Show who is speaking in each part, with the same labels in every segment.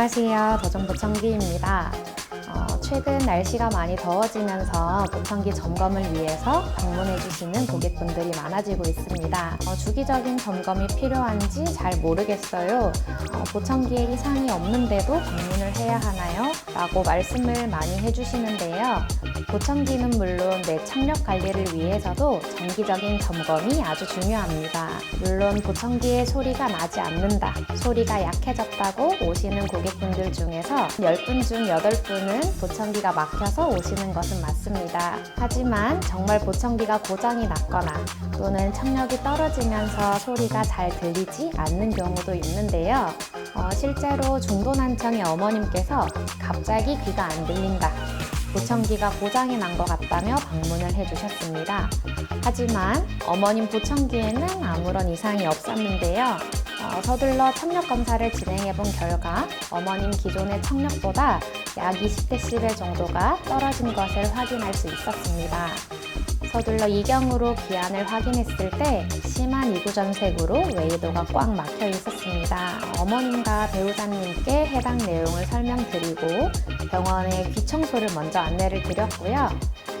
Speaker 1: 안녕하세요. 도전보청기입니다. 어, 최근 날씨가 많이 더워지면서 보청기 점검을 위해서 방문해주시는 고객분들이 많아지고 있습니다. 어, 주기적인 점검이 필요한지 잘 모르겠어요. 어, 보청기에 이상이 없는데도 방문을 해야 하나요? 라고 말씀을 많이 해주시는데요. 보청기는 물론 내 청력 관리를 위해서도 정기적인 점검이 아주 중요합니다. 물론 보청기에 소리가 나지 않는다, 소리가 약해졌다고 오시는 고객분들 중에서 10분 중 8분은 보청기가 막혀서 오시는 것은 맞습니다. 하지만 정말 보청기가 고장이 났거나 또는 청력이 떨어지면서 소리가 잘 들리지 않는 경우도 있는데요. 어, 실제로 중도난청의 어머님께서 갑 자기 귀가 안 들린다. 보청기가 고장이 난 것 같다며 방문을 해주셨습니다. 하지만 어머님 보청기에는 아무런 이상이 없었는데요. 어, 서둘러 청력 검사를 진행해 본 결과 어머님 기존의 청력보다 약 20dB 정도가 떨어진 것을 확인할 수 있었습니다. 서둘러 이경으로 기안을 확인했을 때 심한 이구전색으로 웨이도가 꽉 막혀 있었습니다. 어머님과 배우자님께 해당 내용을 설명드리고 병원에 귀청소를 먼저 안내를 드렸고요.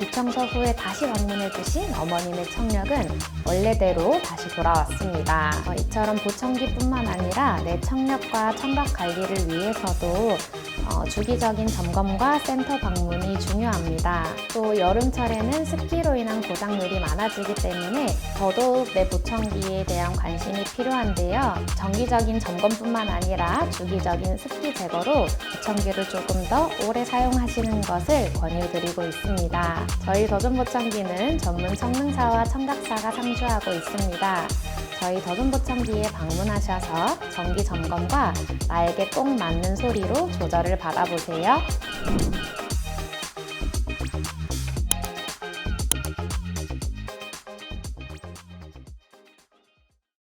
Speaker 1: 귀청소 후에 다시 방문해 주신 어머님의 청력은 원래대로 다시 돌아왔습니다. 어, 이처럼 보청기뿐만 아니라 내 청력과 청각 관리를 위해서도 어, 주기적인 점검과 센터 방문이 중요합니다. 또 여름철에는 습기로 인한 고장률이 많아지기 때문에 더더욱 내 보청기에 대한 관심이 필요한데요. 정기적인 점검뿐만 아니라 주기적인 습기 제거로 보청기를 조금 더 오래 사용하시는 것을 권유드리고 있습니다. 저희 더존 보청기는 전문 청능사와 청각사가 상주하고 있습니다. 저희 더존 보청기에 방문하셔서 정기 점검과 나에게 꼭 맞는 소리로 조절을 받아보세요.